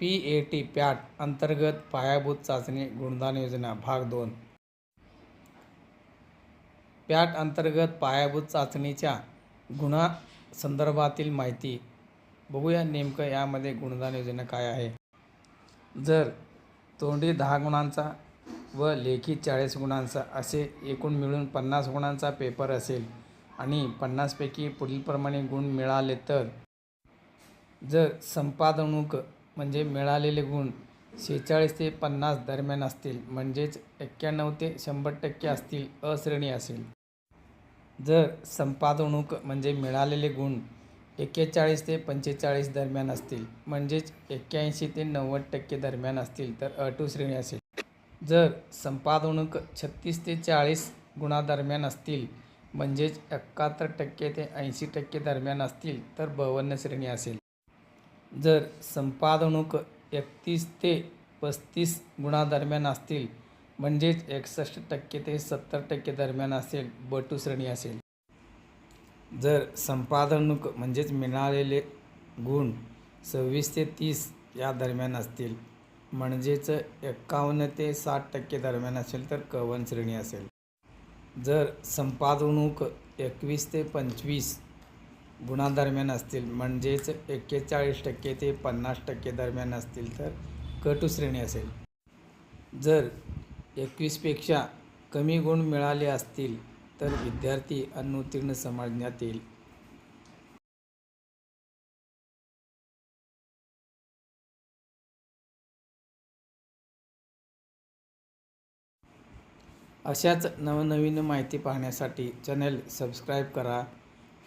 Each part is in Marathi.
पी ए टी पॅट अंतर्गत पायाभूत चाचणी गुणदान योजना भाग दोन. पॅट अंतर्गत पायाभूत चाचणीच्या गुणा संदर्भातील माहिती बघूया नेमकं यामध्ये गुणदान योजना काय आहे. जर तोंडी दहा गुणांचा व लेखी चाळीस गुणांचा असे एकूण मिळून पन्नास गुणांचा पेपर असेल आणि पन्नासपैकी पुढीलप्रमाणे गुण मिळाले तर जर संपादनुक म्हणजे मिळालेले गुण शेहेचाळीस ते पन्नास दरम्यान असतील. म्हणजेच एक्क्याण्णव ते शंभर टक्के असतील अश्रेणी असेल. जर संपादनुक म्हणजे मिळालेले गुण एक्केचाळीस ते पंचेचाळीस दरम्यान असतील म्हणजेच एक्क्याऐंशी ते नव्वद टक्के दरम्यान असतील तर अ टू श्रेणी असेल. जर संपादनुक छत्तीस ते चाळीस गुणादरम्यान असतील म्हणजेच एकाहत्तर टक्के ते ऐंशी टक्के दरम्यान असतील तर बवन्न श्रेणी असेल. जर संपादनुक एकतीस ते पस्तीस गुणादरम्यान असतील म्हणजेच एकसष्ट टक्के ते सत्तर टक्के दरम्यान असेल बटू श्रेणी असेल. जर संपादनुक म्हणजेच मिळालेले गुण सव्वीस ते तीस या दरम्यान असतील म्हणजेच एक्कावन्न ते साठ टक्के दरम्यान असेल तर कवन श्रेणी असेल. जर संपादणूक एकवीस ते पंचवीस गुणादरम्यान असतील म्हणजेच एक्केचाळीस टक्के ते पन्नास टक्के दरम्यान असतील तर क श्रेणी असेल. जर एकवीसपेक्षा कमी गुण मिळाले असतील तर विद्यार्थी अनुत्तीर्ण समजण्यात येईल. अशाच नवनवीन माहिती पाहण्यासाठी चॅनेल सबस्क्राईब करा.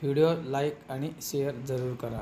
व्हिडिओ लाईक आणि शेअर जरूर करा.